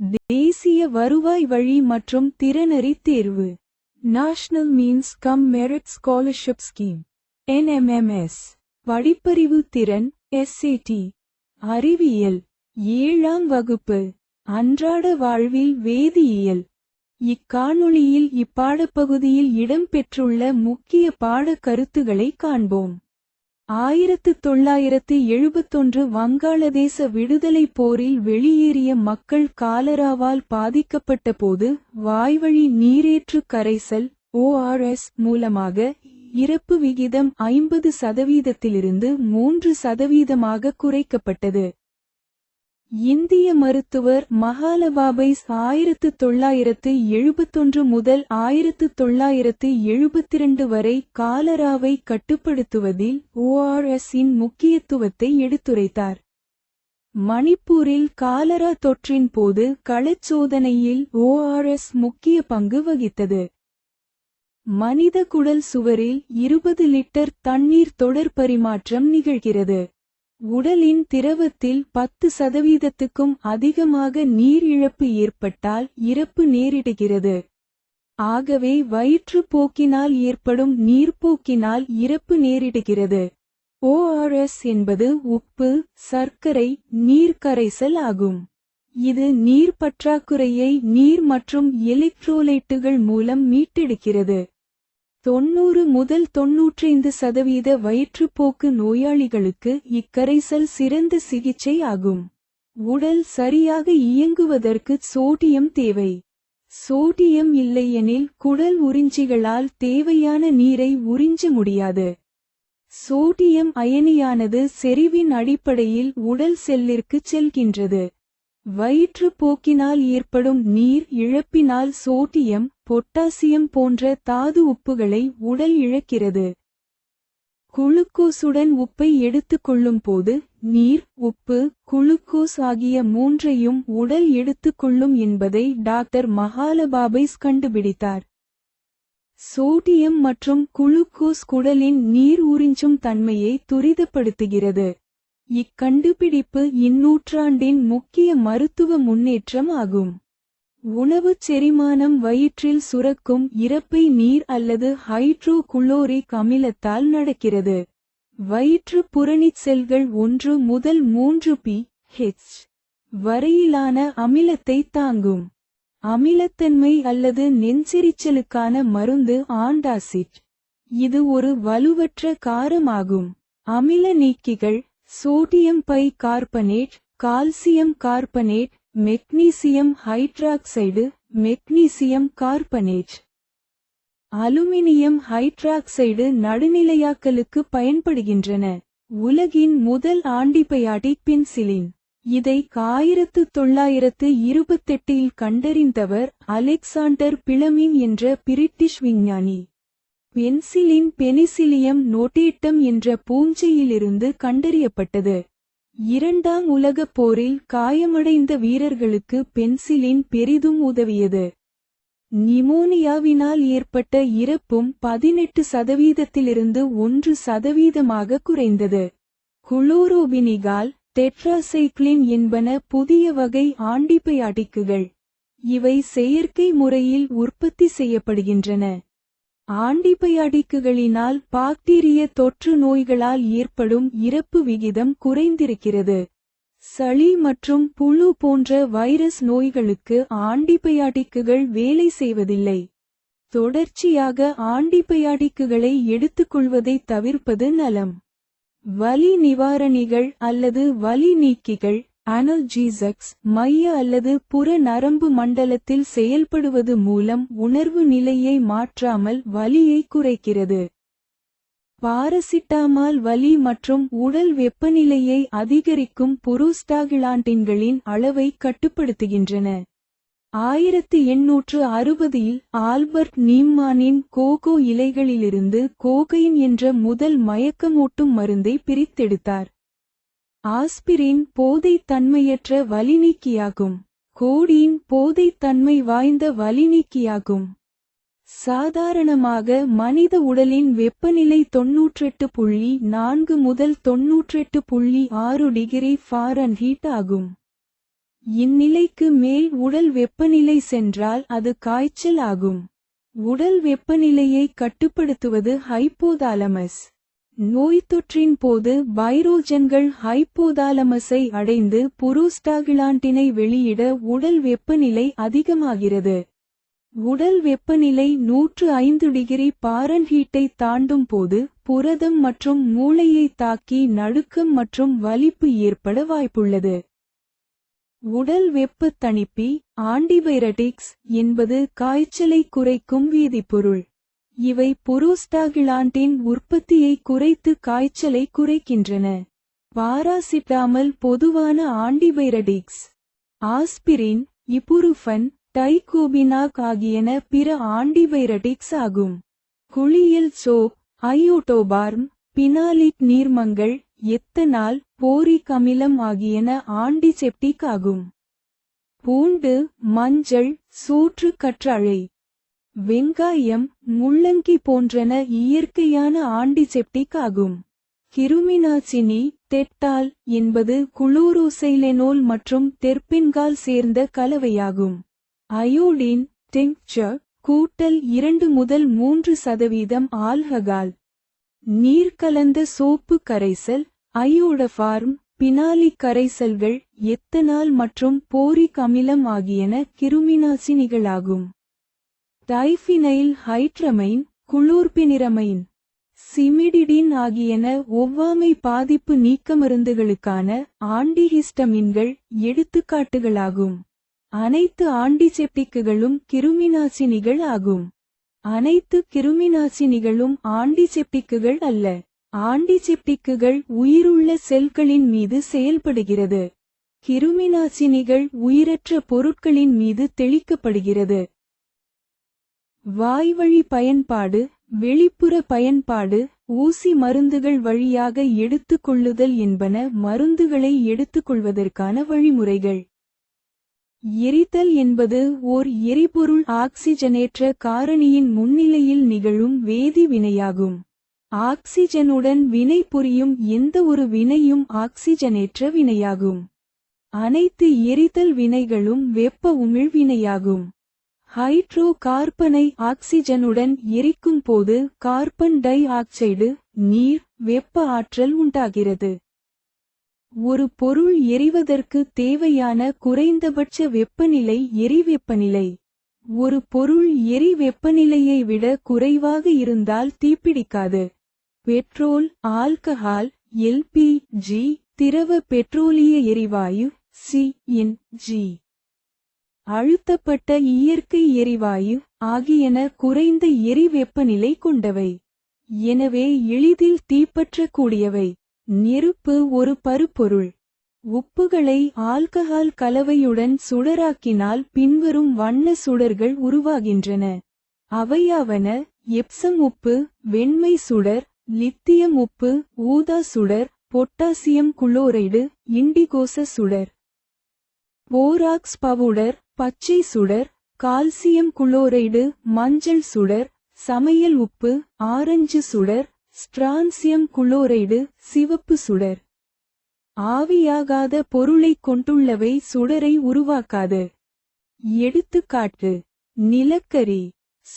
தேசிய வருவாய் வழி மற்றும் திறனறி தேர்வு. National means cum merit scholarship scheme NMMS படிப்பறிவு திறன் எஸ்ஏடி அறிவியல். ஏழாம் வகுப்பு. அன்றாட வாழ்வில் வேதியியல். இக்காணொளியில் இப்பாடப்பகுதியில் இடம்பெற்றுள்ள முக்கிய பாடக் கருத்துகளை காண்போம். ஆயிரத்து தொள்ளாயிரத்து எழுபத்தொன்று வங்காளதேச விடுதலைப் போரில் வெளியேறிய மக்கள் காலராவால் பாதிக்கப்பட்டபோது வாய்வழி நீரேற்று கரைசல் ஓஆர்எஸ் மூலமாக இறப்பு விகிதம் ஐம்பது சதவீதத்திலிருந்து மூன்று சதவீதமாக குறைக்கப்பட்டது. இந்திய மருத்துவர் மகாலபாபைஸ் ஆயிரத்து தொள்ளாயிரத்து எழுபத்தொன்று முதல் ஆயிரத்து தொள்ளாயிரத்து எழுபத்திரண்டு வரை காலராவை கட்டுப்படுத்துவதில் ஓஆர்எஸ் இன் முக்கியத்துவத்தை எடுத்துரைத்தார். மணிப்பூரில் காலரா தொற்றின் போது களச்சோதனையில் ஓஆர்எஸ் முக்கிய பங்கு வகித்தது. மனித குடல் சுவரில் இருபது லிட்டர் தண்ணீர் தொடர் பரிமாற்றம் நிகழ்கிறது. உடலின் திரவத்தில் பத்து சதவீதத்துக்கும் அதிகமாக நீர் இழப்பு ஏற்பட்டால் இறப்பு நேரிடுகிறது. ஆகவே வயிற்றுப்போக்கினால் ஏற்படும் நீர்ப்போக்கினால் இறப்பு நேரிடுகிறது. ஓஆர்எஸ் என்பது உப்பு சர்க்கரை நீர் கரைசல் ஆகும். இது நீர் பற்றாக்குறையை நீர் மற்றும் எலக்ட்ரோலைட்டுகள் மூலம் மீட்டெடுக்கிறது. தொன்னூறு முதல் தொன்னூற்றைந்து சதவீத வயிற்றுப்போக்கு நோயாளிகளுக்கு இக்கரைசல் சிறந்த சிகிச்சை ஆகும். உடல் சரியாக இயங்குவதற்கு சோடியம் தேவை. சோடியம் இல்லையெனில் குடல் உறிஞ்சிகளால் தேவையான நீரை உறிஞ்ச முடியாது. சோடியம் அயனியானது செறிவின் அடிப்படையில் உடல் செல்லிற்கு செல்கின்றது. வயிற்றுப்போக்கினால் ஏற்படும் நீர் இழப்பினால் சோடியம் பொட்டாசியம் போன்ற தாது உப்புகளை உடல் இழக்கிறது. குளுக்கோஸுடன் உப்பை எடுத்துக்கொள்ளும் போது நீர் உப்பு குளுக்கோஸ் ஆகிய மூன்றையும் உடல் எடுத்துக்கொள்ளும் என்பதை டாக்டர் மகாலபாபைஸ் கண்டுபிடித்தார். சோடியம் மற்றும் குளுக்கோஸ் குடலின் நீர் உறிஞ்சும் தன்மையை துரிதப்படுத்துகிறது. இக்கண்டுபிடிப்பு இந்நூற்றாண்டின் முக்கிய மருத்துவ முன்னேற்றம் ஆகும். உணவுச் செரிமானம் வயிற்றில் சுரக்கும் இறப்பை நீர் அல்லது ஹைட்ரோ குளோரிக் அமிலத்தால் நடக்கிறது. வயிற்று புறணிச் செல்கள் ஒன்று முதல் மூன்று பி ஹெச் வரையிலான அமிலத்தை தாங்கும். அமிலத்தன்மை அல்லது நெஞ்செரிச்சலுக்கான மருந்து ஆண்டாசிட். இது ஒரு வலுவற்ற காரமாகும். அமில நீக்கிகள் sodium bicarbonate calcium carbonate magnesium hydroxide magnesium carbonate aluminium hydroxide நடுநிலையாக்கலுக்கு பயன்படுகின்றன. உலகின் முதல் ஆண்டிபயாட்டிக் பென்சிலின். இதை ஆயிரத்து தொள்ளாயிரத்து இருபத்தெட்டில் கண்டறிந்தவர் அலெக்சாண்டர் பிளமிங் என்ற பிரிட்டிஷ் விஞ்ஞானி. பென்சிலின் பெனிசிலியம் நோட்டேட்டம் என்ற பூஞ்சையிலிருந்து கண்டறியப்பட்டது. இரண்டாம் உலகப் போரில் காயமடைந்த வீரர்களுக்கு பென்சிலின் பெரிதும் உதவியது. நிமோனியாவினால் ஏற்பட்ட இறப்பும் பதினெட்டு சதவீதத்திலிருந்து ஒன்று சதவீதமாக குறைந்தது. குளோரோபினிகால் டெட்ராசைக்ளின் என்பன புதிய வகை ஆண்டிபயாட்டிக்குகள். இவை செயற்கை முறையில் உற்பத்தி செய்யப்படுகின்றன. ஆண்டிபயாடிக்குகளினால் பாக்டீரிய தொற்று நோய்களால் ஏற்படும் இறப்பு விகிதம் குறைந்திருக்கிறது. சளி மற்றும் புழு போன்ற வைரஸ் நோய்களுக்கு ஆண்டிபயாடிக்குகள் வேலை செய்வதில்லை. தொடர்ச்சியாக ஆண்டிபயாடிக்குகளை எடுத்துக்கொள்வதை தவிர்ப்பது நலம். வலி நிவாரணிகள் அல்லது வலி நீக்கிகள் அனல்ஜீசக்ஸ் மைய அல்லது புற நரம்பு மண்டலத்தில் செயல்படுவது மூலம் உணர்வு நிலையை மாற்றாமல் வலியை குறைக்கிறது. பாரசிட்டாமால் வலி மற்றும் உடல் வெப்பநிலையை அதிகரிக்கும் புரோஸ்டாகிலாண்டின்களின் அளவை கட்டுப்படுத்துகின்றன. ஆயிரத்து எண்ணூற்று அறுபதில் ஆல்பர்ட் நீம்மானின் கோகோ இலைகளிலிருந்து கோகைன் என்ற முதல் மயக்கமூட்டும் மருந்தை பிரித்தெடுத்தார். ஆஸ்பிரின் போதைத்தன்மையற்ற வலிநீக்கியாகும். கோடியின் போதைத் தன்மை வாய்ந்த வலிநீக்கியாகும். சாதாரணமாக மனித உடலின் வெப்பநிலை தொன்னூற்றெட்டு புள்ளி நான்கு முதல் தொன்னூற்றெட்டு புள்ளி ஆறு டிகிரி ஃபாரன்ஹீட் ஆகும். இந்நிலைக்கு மேல் உடல் வெப்பநிலை சென்றால் அது காய்ச்சல் ஆகும். உடல் வெப்பநிலையை கட்டுப்படுத்துவது ஹைப்போதாலமஸ். நோய்த்தொற்றின் போது பைரோஜன்கள் ஹைப்போதாலமஸை அடைந்து புரோஸ்டாகிலாண்டினை வெளியிட உடல் வெப்பநிலை அதிகமாகிறது. உடல் வெப்பநிலை நூற்று ஐந்து டிகிரி பாரன்ஹீட்டை தாண்டும் போது புரதம் மற்றும் மூளையை தாக்கி நடுக்கம் மற்றும் வலிப்பு ஏற்பட வாய்ப்புள்ளது. உடல் வெப்பத் தணிப்பி ஆன்டிபைரட்டிக்ஸ் என்பது காய்ச்சலை குறைக்கும் வேதிப்பொருள். இவை புரோஸ்டாகிளாண்டின் உற்பத்தியை குறைத்து காய்ச்சலை குறைக்கின்றன. பாராசிட்டாமல் பொதுவான ஆண்டிபைரடிக்ஸ் ஆஸ்பிரின் இபுருஃபன் டைகோபினாக் ஆகியன பிற ஆண்டிபைரடிக்ஸ் ஆகும். குளியல் சோப் அயோட்டோபார்ம் பினாலிட் நீர்மங்கள் எத்தனால் போரிக் அமிலம் ஆகியன ஆன்டிசெப்டிக் ஆகும். பூண்டு மஞ்சள் சூற்று கற்றாழை வெங்காயம் முள்ளங்கி போன்றன இயற்கையான ஆண்டிசெப்டிக் ஆகும் கிருமிநாசினி தெட்டால் என்பது குளோரோசைலெனோல் மற்றும் தெர்பின்கால் சேர்ந்த கலவையாகும். அயோடின் டெங்சர் கூட்டல் இரண்டு முதல் மூன்று சதவீதம் ஆல்ககால். நீர் கலந்த சோப்பு கரைசல் அயோடஃபார்ம் பினாலிக் கரைசல்கள் எத்தனால் மற்றும் போரிக் அமிலம் ஆகியன கிருமிநாசினிகளாகும். டைஃபினைல் ஹைட்ரமைன் குளூர்பினிரமைன் சிமிடிடின் ஆகியன ஒவ்வாமை பாதிப்பு நீக்க மருந்துகளுக்கான ஆண்டிஹிஸ்டமின்கள் எடுத்துக்காட்டுகளாகும். அனைத்து ஆண்டிசெப்டிக்குகளும் கிருமிநாசினிகள் ஆகும். அனைத்து கிருமிநாசினிகளும் ஆண்டிசெப்டிக்குகள் அல்ல. ஆண்டிசெப்டிக்குகள் உயிருள்ள செல்களின் மீது செயல்படுகிறது. கிருமிநாசினிகள் உயிரற்ற பொருட்களின் மீது தெளிக்கப்படுகிறது. வாய்வழி பயன்பாடு வெளிப்புற பயன்பாடு ஊசி மருந்துகள் வழியாக எடுத்துக்கொள்ளுதல் என்பன மருந்துகளை எடுத்துக்கொள்வதற்கான வழிமுறைகள். எரித்தல் என்பது ஓர் எரிபொருள் ஆக்சிஜனேற்ற காரணியின் முன்னிலையில் நிகழும் வேதி வினையாகும். ஆக்சிஜனுடன் வினைபுரியும் எந்த ஒரு வினையும் ஆக்சிஜனேற்ற வினையாகும். அனைத்து எரித்தல் வினைகளும் வெப்ப உமிழ் வினையாகும். ஹைட்ரோ கார்பனை ஆக்சிஜனுடன் எரிக்கும் போது கார்பன் டை ஆக்சைடு நீர் வெப்ப ஆற்றல் உண்டாகிறது. ஒரு பொருள் எரிவதற்கு தேவையான குறைந்தபட்ச வெப்பநிலை எரி வெப்பநிலை ஒரு பொருள் எரி வெப்பநிலையை விட குறைவாக இருந்தால் தீப்பிடிக்காது. பெட்ரோல் ஆல்கஹால் எல்பி ஜி திரவ பெட்ரோலிய எரிவாயு சி என் ஜி. அழுத்தப்பட்ட இயற்கை எரிவாயு ஆகியன குறைந்த எரி வெப்பநிலை கொண்டவை. எனவே எளிதில் தீப்பற்றக்கூடியவை. நெருப்பு ஒரு பருப்பொருள். உப்புகளை ஆல்கஹால் கலவையுடன் சுடராக்கினால் பின்வரும் வண்ண சுடர்கள் உருவாகின்றன. அவையாவன எப்சம் உப்பு வெண்மை சுடர் லித்தியம் உப்பு ஊதா சுடர் பொட்டாசியம் குளோரைடு இண்டிகோச சுடர். போராக்ஸ் பவுடர் பச்சை சுடர் கால்சியம் குளோரைடு மஞ்சள் சுடர் சமையல் உப்பு ஆரஞ்சு சுடர் ஸ்ட்ரான்சியம் குளோரைடு சிவப்பு சுடர். ஆவியாகாத பொருளைக் கொண்டுள்ளவை சுடரை உருவாக்காது. எடுத்துக்காட்டு நிலக்கரி.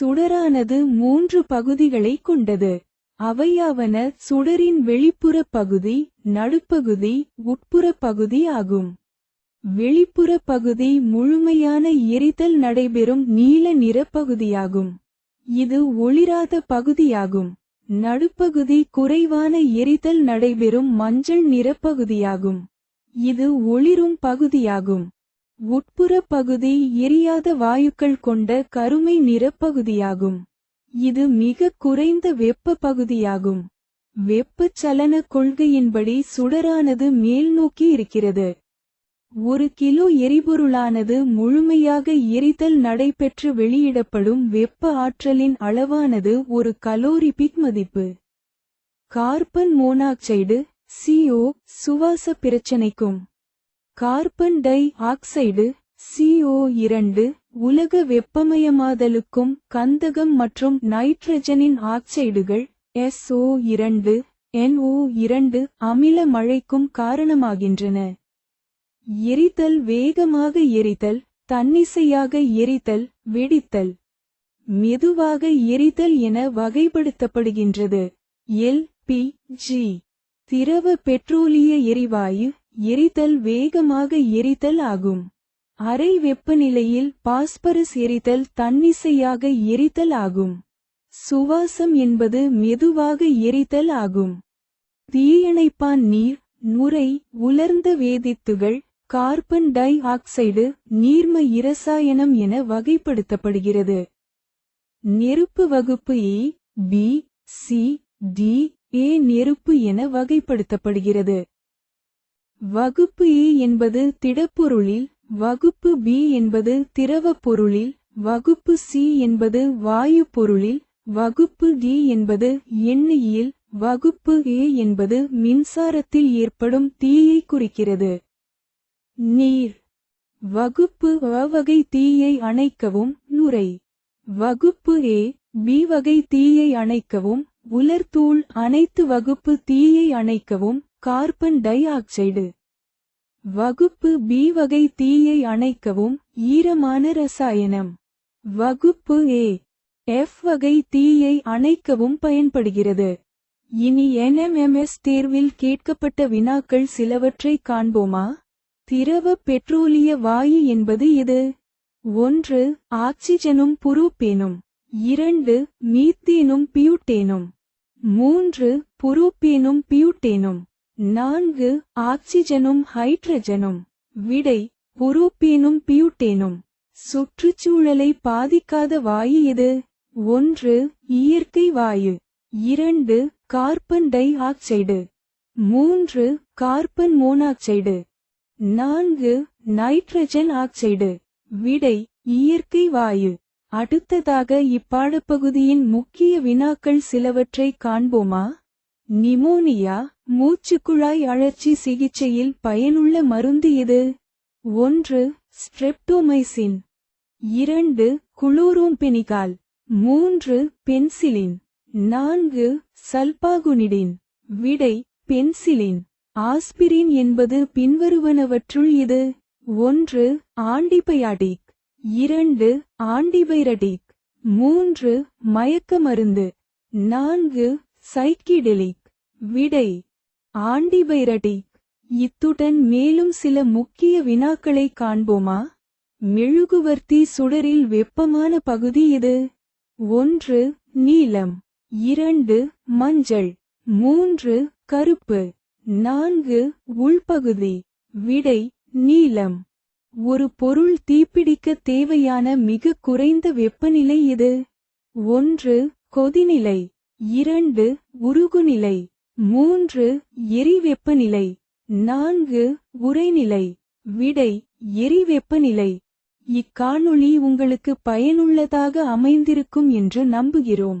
சுடரானது மூன்று பகுதிகளை கொண்டது. அவையாவன சுடரின் வெளிப்புற பகுதி நடுப்பகுதி உட்புற பகுதி ஆகும். வெளிப்புற பகுதி முழுமையான எரிதல் நடைபெறும் நீல நிற பகுதியாகும். இது ஒளிராத பகுதியாகும். நடுப்பகுதி குறைவான எரிதல் நடைபெறும் மஞ்சள் நிறப்பகுதியாகும் இது ஒளிரும் பகுதியாகும். உட்புற பகுதி எரியாத வாயுக்கள் கொண்ட கருமை நிறப்பகுதியாகும் இது மிக குறைந்த வெப்ப பகுதியாகும். வெப்பச்சலன கொள்கையின்படி சுடரானது மேல்நோக்கி இருக்கிறது. ஒரு கிலோ எரிபொருளானது முழுமையாக எரிதல் நடைபெற்று வெளியிடப்படும் வெப்ப ஆற்றலின் அளவானது ஒரு கலோரி பிக் மதிப்பு. கார்பன் மோனாக்சைடு சிஓ சுவாச பிரச்சனைக்கும். கார்பன் டை ஆக்சைடு சிஓ இரண்டு உலக வெப்பமயமாதலுக்கும் கந்தகம் மற்றும் நைட்ரஜனின் ஆக்சைடுகள் எஸ்ஓ இரண்டு என்ஓ இரண்டு அமில மழைக்கும் காரணமாகின்றன. எரித்தல் வேகமாக எரித்தல் தன்னிசையாக எரித்தல் வெடித்தல். மெதுவாக எரித்தல் என வகைப்படுத்தப்படுகின்றது. L P G. திரவ பெட்ரோலிய எரிவாயு எரித்தல் வேகமாக எரித்தல் ஆகும். அறை வெப்பநிலையில் பாஸ்பரஸ் எரித்தல் தன்னிசையாக எரித்தல் ஆகும். சுவாசம் என்பது மெதுவாக எரித்தல் ஆகும். தீயணைப்பான் நீர் நுரை உலர்ந்த வேதித்துகள் கார்பன் டை ஆக்சைடு நீர்ம இரசாயனம் என வகைப்படுத்தப்படுகிறது. நெருப்பு வகுப்பு E B C D A நெருப்பு என வகைப்படுத்தப்படுகிறது. வகுப்பு ஏ என்பது திடப்பொருளில் வகுப்பு பி என்பது திரவப் பொருளில் வகுப்பு சி என்பது வாயு பொருளில் வகுப்பு டி என்பது எண்ணெயில் வகுப்பு ஏ என்பது மின்சாரத்தில் ஏற்படும் தீயை குறிக்கிறது. நீர். வகுப்பு அ வகை தீயை அணைக்கவும் நுரை வகுப்பு ஏ பி வகை தீயை அணைக்கவும் உலர்தூள் அனைத்து வகுப்பு தீயை அணைக்கவும் கார்பன் டை ஆக்சைடு. வகுப்பு பி வகை தீயை அணைக்கவும் ஈரமான ரசாயனம். வகுப்பு ஏ எஃப் வகை தீயை அணைக்கவும் பயன்படுகிறது. இனி என்எம்எம்எஸ் தேர்வில் கேட்கப்பட்ட வினாக்கள் சிலவற்றை காண்போமா? திரவ பெட்ரோலிய வாயு என்பது எது? ஒன்று ஆக்சிஜனும் புரூப்பேனும் இரண்டு மீத்தேனும் பியூட்டேனும். மூன்று புரூப்பேனும் பியூட்டேனும். நான்கு ஆக்சிஜனும் ஹைட்ரஜனும். விடை புரூப்பேனும் பியூட்டேனும். சுற்றுச்சூழலை பாதிக்காத வாயு எது? ஒன்று இயற்கை வாயு. இரண்டு கார்பன் டை ஆக்சைடு. மூன்று கார்பன் மோனாக்சைடு. நான்கு நைட்ரஜன் ஆக்சைடு. விடை இயற்கை வாயு. அடுத்ததாக இப்பாடப்பகுதியின் முக்கிய வினாக்கள் சிலவற்றை காண்போமா? நிமோனியா மூச்சுக்குழாய் அழற்சி சிகிச்சையில் பயனுள்ள மருந்து எது? ஒன்று ஸ்ட்ரெப்டோமைசின். இரண்டு குளோரோம்பெனிகால். மூன்று பென்சிலின். நான்கு சல்பாகுனிடின். விடை பென்சிலின். ஆஸ்பிரின் என்பது பின்வருவனவற்றுள் இது. ஒன்று ஆண்டிபயாடிக் இரண்டு ஆண்டிபைரடிக் மூன்று மயக்க மருந்து நான்கு சைக்கிடெலிக். விடை ஆண்டிபைரடிக் இத்துடன் மேலும் சில முக்கிய வினாக்களை காண்போமா? மெழுகுவர்த்தி சுடரில் வெப்பமான பகுதி இது. ஒன்று நீலம் இரண்டு மஞ்சள். மூன்று கருப்பு. நான்கு உள்பகுதி. விடை நீளம். ஒரு பொருள் தீப்பிடிக்க தேவையான மிக குறைந்த வெப்பநிலை இது ஒன்று கொதிநிலை. இரண்டு உருகுநிலை. மூன்று எரிவெப்பநிலை. நான்கு உரைநிலை விடை எரிவெப்பநிலை. இக்காணொளி உங்களுக்கு பயனுள்ளதாக அமைந்திருக்கும் என்று நம்புகிறோம்.